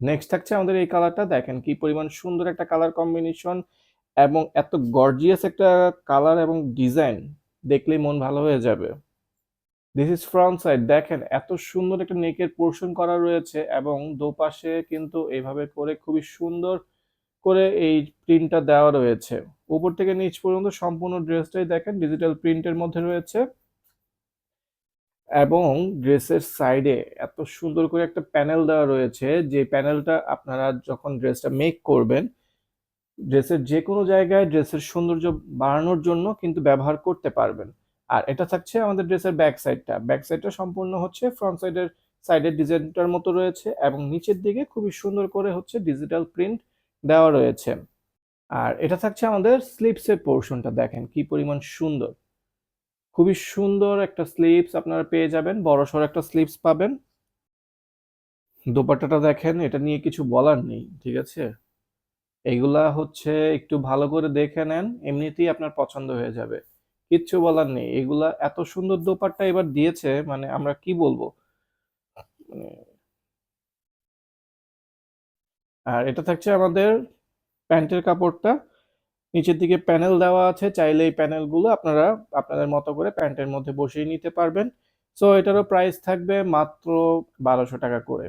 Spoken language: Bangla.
নেক্সট থাকছে আমাদের এই কালারটা দেখেন কি পরিমাণ সুন্দর একটা কালার কম্বিনেশন এবং এত গর্জিয়াস একটা কালার এবং ডিজাইন দেখলেই মন ভালো হয়ে যাবে। দিস ইজ ফ্রন্ট সাইড দেখেন এত সুন্দর একটা নেকের পোর্শন করা রয়েছে এবং দোপাশে কিন্তু এইভাবে করে খুবই সুন্দর করে এই প্রিন্টটা দেওয়া রয়েছে। উপর থেকে নিচ পর্যন্ত সম্পূর্ণ ড্রেসটাই দেখেন। ডিজিটাল প্রিন্টের মধ্যে রয়েছে। এবং ড্রেসের সাইডে এত সুন্দর করে একটা প্যানেল দেওয়া রয়েছে, যে প্যানেলটা আপনারা যখন ড্রেসটা মেক করবেন, ড্রেসের যে কোনো জায়গায় ড্রেসের সৌন্দর্য বাড়ানোর জন্য কিন্তু ব্যবহার করতে পারবেন। আর এটা থাকছে আমাদের ড্রেসের ব্যাক সাইডটা ব্যাক সাইডটা সম্পূর্ণ হচ্ছে ফ্রন্ট সাইডের সাইডের ডিজাইনটার মতো রয়েছে এবং নিচের দিকে খুবই সুন্দর করে হচ্ছে ডিজিটাল প্রিন্ট দেওয়া রয়েছে। আর এটা থাকছে আমাদের স্লিপসের পোর্শনটা দেখেন কি পরিমাণ সুন্দর। খুবই সুন্দর একটা স্লিপস আপনারা পেয়ে যাবেন বড়সড় একটা স্লিপস পাবেন। দোপাট্টাটা দেখেন, এটা নিয়ে কিছু বলার নেই, ঠিক আছে? এগুলা হচ্ছে একটু ভালো করে দেখে নেন, এমনিতেই আপনার পছন্দ হয়ে যাবে। কিচ্ছু বলার নেই, এগুলা এত সুন্দর দোপাট্টা এবার দিয়েছে মানে আমরা কি বলব? মানে আর এটা থাকছে আমাদের প্যান্টের কাপড়টা। নিচের দিকে প্যানেল দেওয়া আছে, চাইলে এই প্যানেলগুলো আপনারা আপনাদের মতো করে প্যান্টের মধ্যে বসিয়ে নিতে পারবেন। সো এটারও প্রাইস থাকবে মাত্র বারোশো টাকা করে।